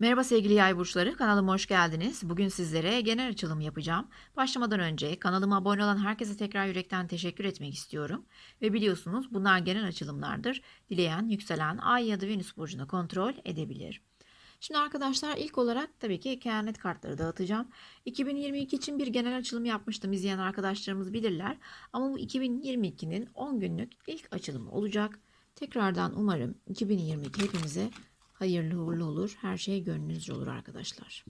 Merhaba sevgili yay burçları, kanalıma hoş geldiniz. Bugün sizlere genel açılım yapacağım. Başlamadan önce kanalıma abone olan herkese tekrar yürekten teşekkür etmek istiyorum. Ve biliyorsunuz bunlar genel açılımlardır. Dileyen, yükselen, ay ya da venüs burcunu kontrol edebilir. Şimdi arkadaşlar ilk olarak tabii ki kehanet kartları dağıtacağım. 2022 için bir genel açılım yapmıştım. İzleyen arkadaşlarımız bilirler. Ama bu 2022'nin 10 günlük ilk açılımı olacak. Tekrardan umarım 2022 hepimize hayırlı uğurlu olur. Her şey gönlünüzce olur arkadaşlar.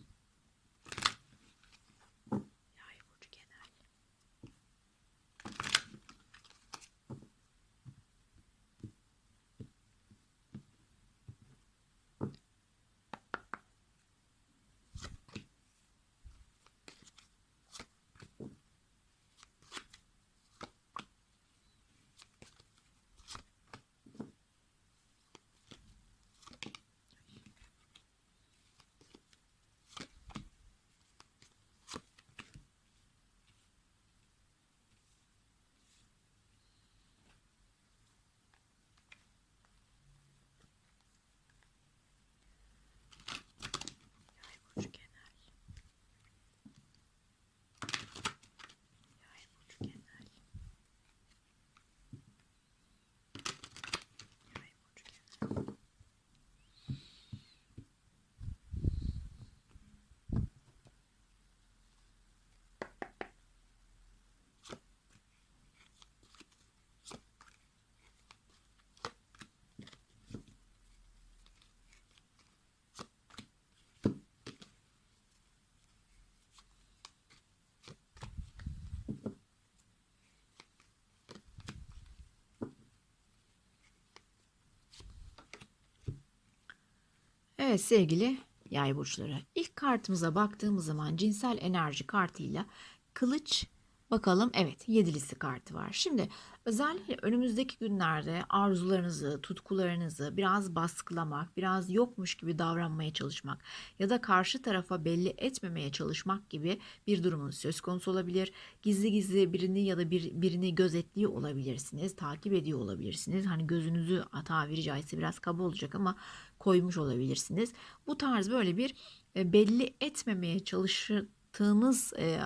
Evet sevgili yay burçları. İlk kartımıza baktığımız zaman cinsel enerji kartıyla kılıç bakalım evet yedilisi kartı var. Şimdi özellikle önümüzdeki günlerde arzularınızı, tutkularınızı biraz baskılamak, biraz yokmuş gibi davranmaya çalışmak ya da karşı tarafa belli etmemeye çalışmak gibi bir durumun söz konusu olabilir. Gizli gizli birini ya da bir, birini gözetliyor olabilirsiniz, takip ediyor olabilirsiniz. Hani gözünüzü tabiri caizse biraz kaba olacak ama koymuş olabilirsiniz. Bu tarz böyle bir e, belli etmemeye çalıştığınız, e,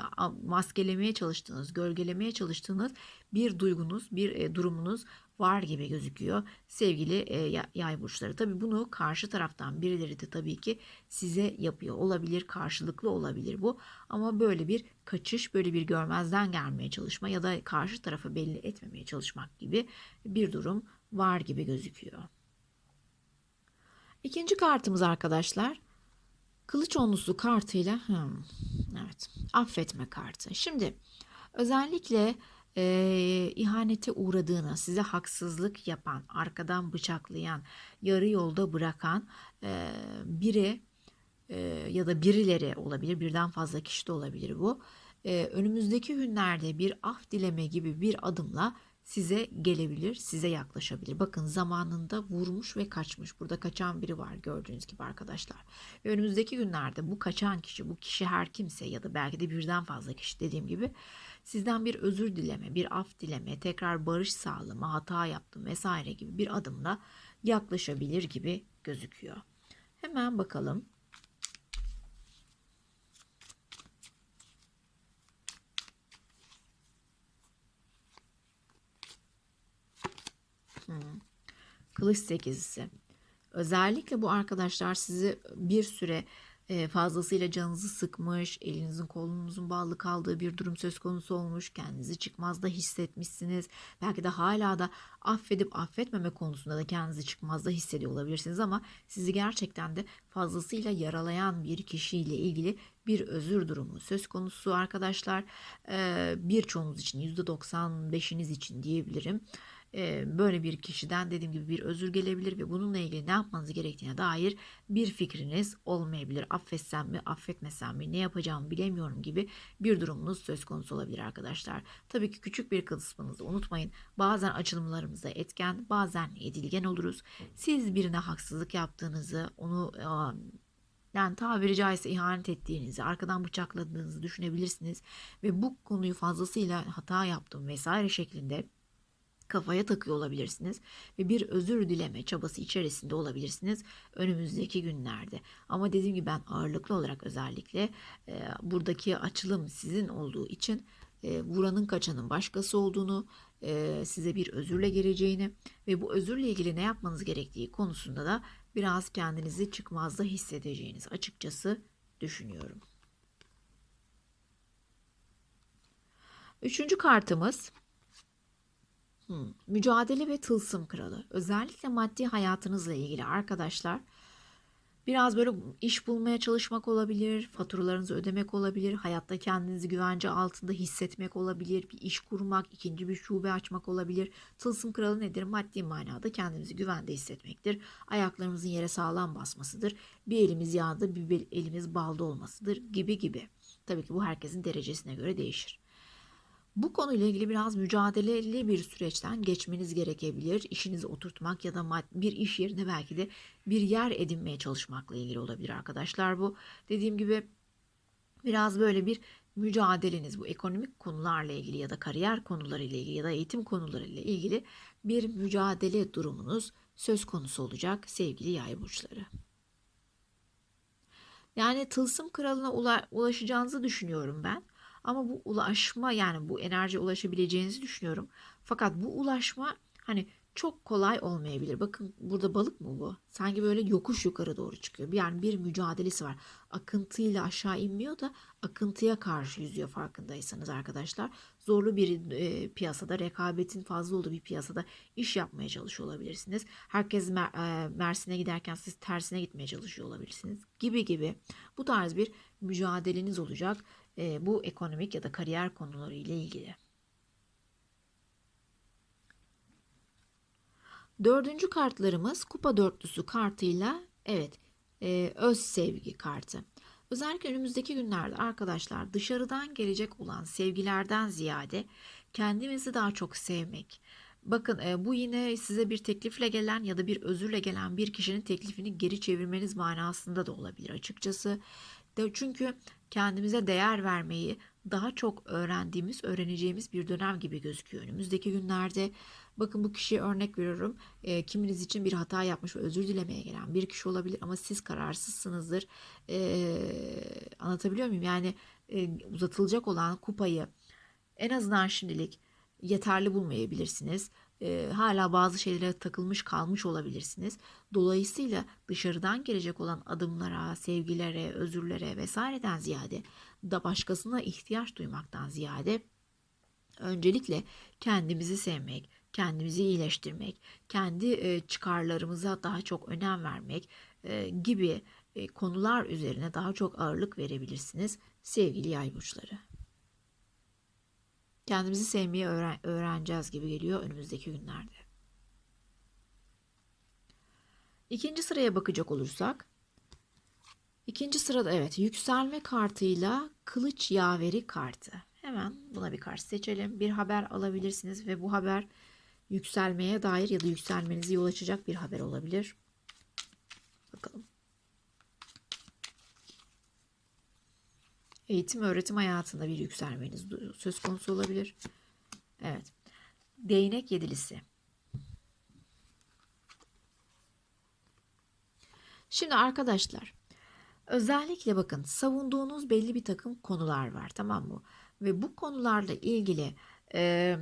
maskelemeye çalıştığınız, gölgelemeye çalıştığınız bir duygunuz, bir e, durumunuz var gibi gözüküyor sevgili yay burçları. Tabii bunu karşı taraftan birileri de tabii ki size yapıyor olabilir, karşılıklı olabilir bu. Ama böyle bir kaçış, böyle bir görmezden gelmeye çalışma ya da karşı tarafa belli etmemeye çalışmak gibi bir durum var gibi gözüküyor. İkinci kartımız arkadaşlar. Kılıç onlusu kartıyla hmm, evet affetme kartı. Şimdi özellikle e, ihanete uğradığını, size haksızlık yapan, arkadan bıçaklayan, yarı yolda bırakan e, biri e, ya da birileri olabilir, birden fazla kişi de olabilir bu. E, önümüzdeki günlerde bir af dileme gibi bir adımla size gelebilir, size yaklaşabilir. Bakın zamanında vurmuş ve kaçmış. Burada kaçan biri var gördüğünüz gibi arkadaşlar. Ve önümüzdeki günlerde bu kaçan kişi, bu kişi her kimse ya da belki de birden fazla kişi dediğim gibi sizden bir özür dileme, bir af dileme, tekrar barış sağlama, hata yaptım vesaire gibi bir adımla yaklaşabilir gibi gözüküyor. Hemen bakalım. Hmm. Kılıç sekizisi. Özellikle bu arkadaşlar sizi bir süre e, fazlasıyla canınızı sıkmış, elinizin kolunuzun bağlı kaldığı bir durum söz konusu olmuş, kendinizi çıkmazda hissetmişsiniz. Belki de hala da affedip affetmeme konusunda da kendinizi çıkmazda hissediyor olabilirsiniz ama sizi gerçekten de fazlasıyla yaralayan bir kişiyle ilgili bir özür durumu söz konusu arkadaşlar. E, birçoğunuz için %95'iniz için diyebilirim böyle bir kişiden dediğim gibi bir özür gelebilir ve bununla ilgili ne yapmanız gerektiğine dair bir fikriniz olmayabilir. Affetsem mi, affetmesem mi, ne yapacağımı bilemiyorum gibi bir durumunuz söz konusu olabilir arkadaşlar. Tabii ki küçük bir kısmınızı unutmayın. Bazen açılımlarımızda etken, bazen edilgen oluruz. Siz birine haksızlık yaptığınızı, onu yani tabiri caizse ihanet ettiğinizi, arkadan bıçakladığınızı düşünebilirsiniz ve bu konuyu fazlasıyla hata yaptım vesaire şeklinde kafaya takıyor olabilirsiniz ve bir özür dileme çabası içerisinde olabilirsiniz önümüzdeki günlerde. Ama dediğim gibi ben ağırlıklı olarak özellikle e, buradaki açılım sizin olduğu için e, vuranın kaçanın başkası olduğunu, e, size bir özürle geleceğini ve bu özürle ilgili ne yapmanız gerektiği konusunda da biraz kendinizi çıkmazda hissedeceğiniz açıkçası düşünüyorum. Üçüncü kartımız hmm, mücadele ve tılsım kralı. Özellikle maddi hayatınızla ilgili arkadaşlar biraz böyle iş bulmaya çalışmak olabilir, faturalarınızı ödemek olabilir, hayatta kendinizi güvence altında hissetmek olabilir, bir iş kurmak, ikinci bir şube açmak olabilir. Tılsım kralı nedir? Maddi manada kendimizi güvende hissetmektir. Ayaklarımızın yere sağlam basmasıdır. Bir elimiz yağda, bir elimiz balda olmasıdır gibi gibi. Tabii ki bu herkesin derecesine göre değişir. Bu konuyla ilgili biraz mücadeleli bir süreçten geçmeniz gerekebilir. İşinizi oturtmak ya da bir iş yerine belki de bir yer edinmeye çalışmakla ilgili olabilir arkadaşlar. Bu dediğim gibi biraz böyle bir mücadeleniz bu ekonomik konularla ilgili ya da kariyer konularıyla ilgili ya da eğitim konularıyla ilgili bir mücadele durumunuz söz konusu olacak sevgili yay burçları. Yani tılsım kralına ulaşacağınızı düşünüyorum ben. Ama bu ulaşma yani bu enerjiye ulaşabileceğinizi düşünüyorum. Fakat bu ulaşma hani çok kolay olmayabilir. Bakın burada balık mı bu? Sanki böyle yokuş yukarı doğru çıkıyor. Yani bir mücadelesi var. Akıntıyla aşağı inmiyor da akıntıya karşı yüzüyor farkındaysanız arkadaşlar. Zorlu bir e, piyasada, rekabetin fazla olduğu bir piyasada iş yapmaya çalışıyor olabilirsiniz. Herkes Mer- e, Mersin'e giderken siz tersine gitmeye çalışıyor olabilirsiniz. Gibi gibi. Bu tarz bir mücadeleniz olacak e, bu ekonomik ya da kariyer konuları ile ilgili. Dördüncü kartlarımız kupa dörtlüsü kartıyla evet e, öz sevgi kartı. Özellikle önümüzdeki günlerde arkadaşlar dışarıdan gelecek olan sevgilerden ziyade kendimizi daha çok sevmek. Bakın e, bu yine size bir teklifle gelen ya da bir özürle gelen bir kişinin teklifini geri çevirmeniz manasında da olabilir açıkçası. Çünkü kendimize değer vermeyi daha çok öğrendiğimiz, öğreneceğimiz bir dönem gibi gözüküyor önümüzdeki günlerde. Bakın bu kişiye örnek veriyorum. E, kiminiz için bir hata yapmış özür dilemeye gelen bir kişi olabilir ama siz kararsızsınızdır. E, anlatabiliyor muyum? Yani e, uzatılacak olan kupayı en azından şimdilik yeterli bulmayabilirsiniz e, hala bazı şeylere takılmış kalmış olabilirsiniz. Dolayısıyla dışarıdan gelecek olan adımlara, sevgilere, özürlere vesaireden ziyade da başkasına ihtiyaç duymaktan ziyade öncelikle kendimizi sevmek, kendimizi iyileştirmek, kendi e, çıkarlarımıza daha çok önem vermek e, gibi e, konular üzerine daha çok ağırlık verebilirsiniz sevgili yay burçları kendimizi sevmeyi öğren öğreneceğiz gibi geliyor önümüzdeki günlerde. İkinci sıraya bakacak olursak ikinci sırada evet yükselme kartıyla kılıç yaveri kartı. Hemen buna bir kart seçelim. Bir haber alabilirsiniz ve bu haber yükselmeye dair ya da yükselmenizi yol açacak bir haber olabilir. Bakalım. Eğitim öğretim hayatında bir yükselmeniz söz konusu olabilir. Evet. Değnek yedilisi. Şimdi arkadaşlar özellikle bakın savunduğunuz belli bir takım konular var tamam mı? Ve bu konularla ilgili e,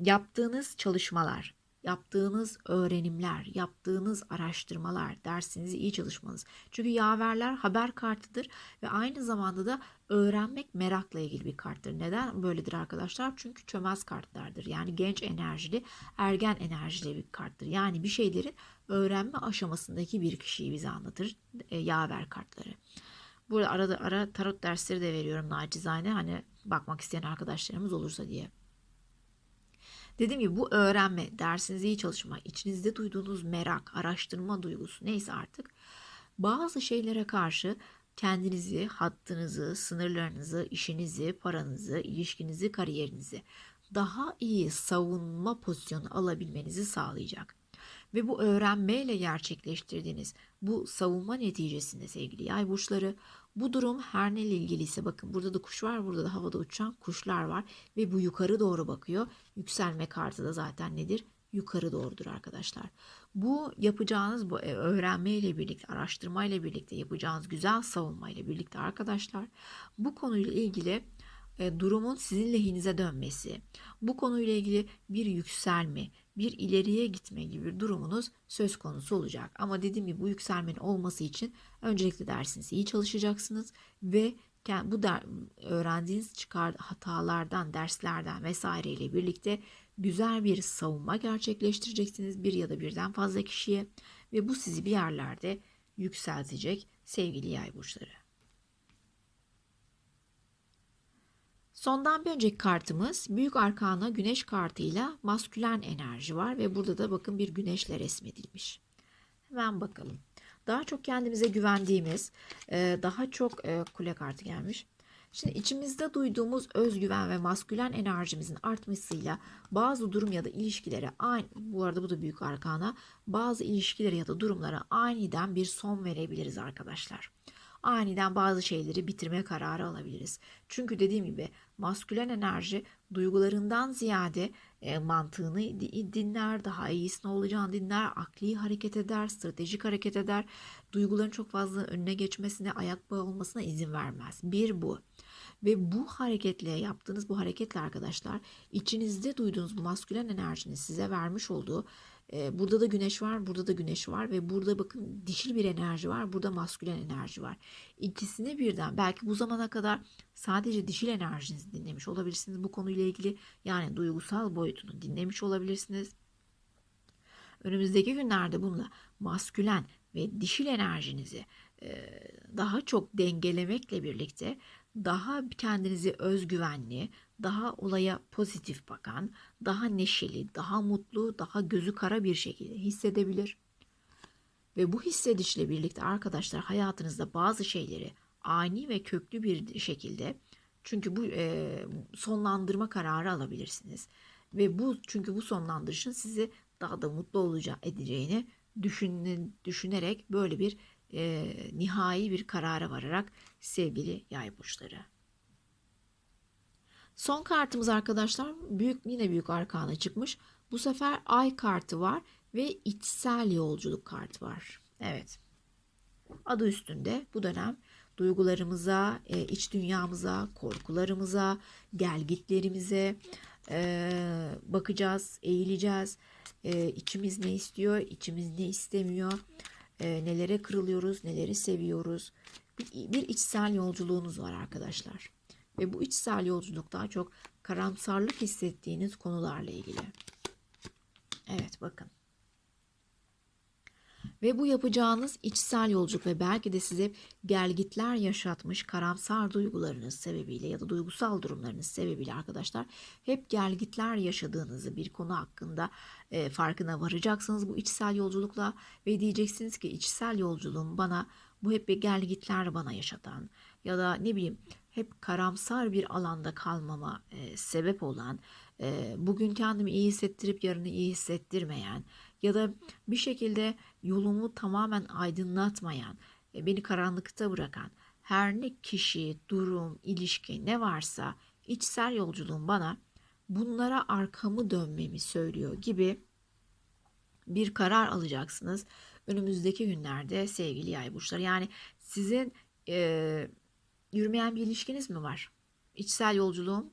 yaptığınız çalışmalar yaptığınız öğrenimler, yaptığınız araştırmalar, dersinizi iyi çalışmanız. Çünkü yaverler haber kartıdır ve aynı zamanda da öğrenmek merakla ilgili bir karttır. Neden böyledir arkadaşlar? Çünkü çömez kartlardır. Yani genç enerjili, ergen enerjili bir karttır. Yani bir şeylerin öğrenme aşamasındaki bir kişiyi bize anlatır e, yaver kartları. Burada arada ara tarot dersleri de veriyorum nacizane hani bakmak isteyen arkadaşlarımız olursa diye. Dediğim gibi bu öğrenme, dersinizi iyi çalışma, içinizde duyduğunuz merak, araştırma duygusu neyse artık bazı şeylere karşı kendinizi, hattınızı, sınırlarınızı, işinizi, paranızı, ilişkinizi, kariyerinizi daha iyi savunma pozisyonu alabilmenizi sağlayacak. Ve bu öğrenmeyle gerçekleştirdiğiniz bu savunma neticesinde sevgili yay burçları bu durum her neyle ilgiliyse bakın burada da kuş var burada da havada uçan kuşlar var ve bu yukarı doğru bakıyor. Yükselme kartı da zaten nedir? Yukarı doğrudur arkadaşlar. Bu yapacağınız bu e, öğrenme ile birlikte, araştırma ile birlikte yapacağınız güzel savunma ile birlikte arkadaşlar bu konuyla ilgili e, durumun sizin lehinize dönmesi, bu konuyla ilgili bir yükselme, bir ileriye gitme gibi durumunuz söz konusu olacak. Ama dediğim gibi bu yükselmenin olması için öncelikle dersinizi iyi çalışacaksınız ve bu der, öğrendiğiniz çıkar hatalardan, derslerden vesaire ile birlikte güzel bir savunma gerçekleştireceksiniz bir ya da birden fazla kişiye ve bu sizi bir yerlerde yükseltecek sevgili yay burçları. Sondan bir önceki kartımız büyük arkana güneş kartıyla maskülen enerji var ve burada da bakın bir güneşle resmedilmiş. Hemen bakalım. Daha çok kendimize güvendiğimiz, e, daha çok e, kule kartı gelmiş. Şimdi içimizde duyduğumuz özgüven ve maskülen enerjimizin artmasıyla bazı durum ya da ilişkilere aynı bu arada bu da büyük arkana bazı ilişkilere ya da durumlara aniden bir son verebiliriz arkadaşlar aniden bazı şeyleri bitirme kararı alabiliriz. Çünkü dediğim gibi maskülen enerji duygularından ziyade e, mantığını dinler, daha iyisini olacağını dinler, akli hareket eder, stratejik hareket eder. Duyguların çok fazla önüne geçmesine, ayak bağı olmasına izin vermez. Bir bu. Ve bu hareketle yaptığınız bu hareketle arkadaşlar içinizde duyduğunuz bu maskülen enerjinin size vermiş olduğu ee, burada da güneş var, burada da güneş var ve burada bakın dişil bir enerji var, burada maskülen enerji var. İkisini birden belki bu zamana kadar sadece dişil enerjinizi dinlemiş olabilirsiniz bu konuyla ilgili. Yani duygusal boyutunu dinlemiş olabilirsiniz. Önümüzdeki günlerde bununla maskülen ve dişil enerjinizi e, daha çok dengelemekle birlikte daha kendinizi özgüvenli, daha olaya pozitif bakan, daha neşeli, daha mutlu, daha gözü kara bir şekilde hissedebilir. Ve bu hissedişle birlikte arkadaşlar hayatınızda bazı şeyleri ani ve köklü bir şekilde çünkü bu e, sonlandırma kararı alabilirsiniz. Ve bu çünkü bu sonlandırışın sizi daha da mutlu olacağı edeceğini düşün, düşünerek böyle bir e, nihai bir karara vararak sevgili yay burçları. Son kartımız arkadaşlar büyük yine büyük arkana çıkmış. Bu sefer ay kartı var ve içsel yolculuk kartı var. Evet. Adı üstünde bu dönem duygularımıza, e, iç dünyamıza, korkularımıza, gelgitlerimize e, bakacağız, eğileceğiz. E, içimiz ne istiyor, içimiz ne istemiyor, nelere kırılıyoruz, neleri seviyoruz. Bir, bir içsel yolculuğunuz var arkadaşlar. Ve bu içsel yolculuk daha çok karamsarlık hissettiğiniz konularla ilgili. Evet bakın. Ve bu yapacağınız içsel yolculuk ve belki de size gelgitler yaşatmış karamsar duygularınız sebebiyle ya da duygusal durumlarınız sebebiyle arkadaşlar hep gelgitler yaşadığınızı bir konu hakkında e, farkına varacaksınız bu içsel yolculukla ve diyeceksiniz ki içsel yolculuğum bana bu hep bir gelgitler bana yaşatan ya da ne bileyim hep karamsar bir alanda kalmama e, sebep olan, e, bugün kendimi iyi hissettirip yarını iyi hissettirmeyen ya da bir şekilde yolumu tamamen aydınlatmayan, e, beni karanlıkta bırakan her ne kişi, durum, ilişki ne varsa içsel yolculuğum bana bunlara arkamı dönmemi söylüyor gibi bir karar alacaksınız önümüzdeki günlerde sevgili yay burçları. Yani sizin e, Yürümeyen bir ilişkiniz mi var? İçsel yolculuğum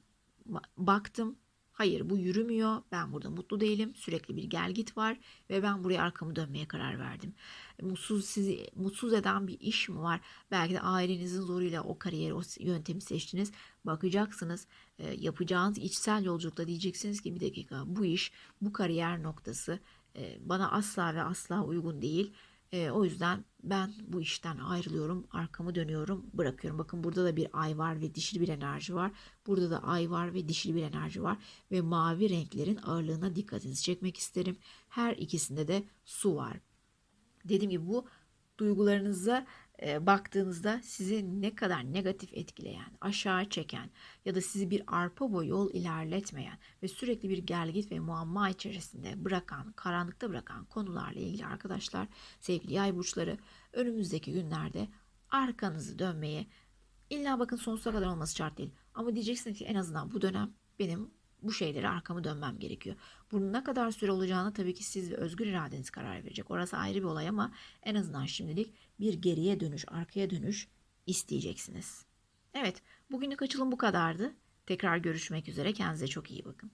baktım hayır bu yürümüyor. Ben burada mutlu değilim. Sürekli bir gel git var ve ben buraya arkamı dönmeye karar verdim. Mutsuz sizi mutsuz eden bir iş mi var? Belki de ailenizin zoruyla o kariyeri o yöntemi seçtiniz. Bakacaksınız e, yapacağınız içsel yolculukta diyeceksiniz ki bir dakika bu iş bu kariyer noktası e, bana asla ve asla uygun değil e, o yüzden ben bu işten ayrılıyorum, arkamı dönüyorum, bırakıyorum. Bakın burada da bir ay var ve dişil bir enerji var. Burada da ay var ve dişil bir enerji var. Ve mavi renklerin ağırlığına dikkatinizi çekmek isterim. Her ikisinde de su var. Dediğim gibi bu duygularınıza baktığınızda sizi ne kadar negatif etkileyen, aşağı çeken ya da sizi bir arpa boyu yol ilerletmeyen ve sürekli bir gelgit ve muamma içerisinde bırakan, karanlıkta bırakan konularla ilgili arkadaşlar, sevgili yay burçları önümüzdeki günlerde arkanızı dönmeye illa bakın sonsuza kadar olması şart değil. Ama diyeceksiniz ki en azından bu dönem benim bu şeylere arkamı dönmem gerekiyor. Bunun ne kadar süre olacağını tabii ki siz ve özgür iradeniz karar verecek. Orası ayrı bir olay ama en azından şimdilik bir geriye dönüş, arkaya dönüş isteyeceksiniz. Evet, bugünlük açılım bu kadardı. Tekrar görüşmek üzere. Kendinize çok iyi bakın.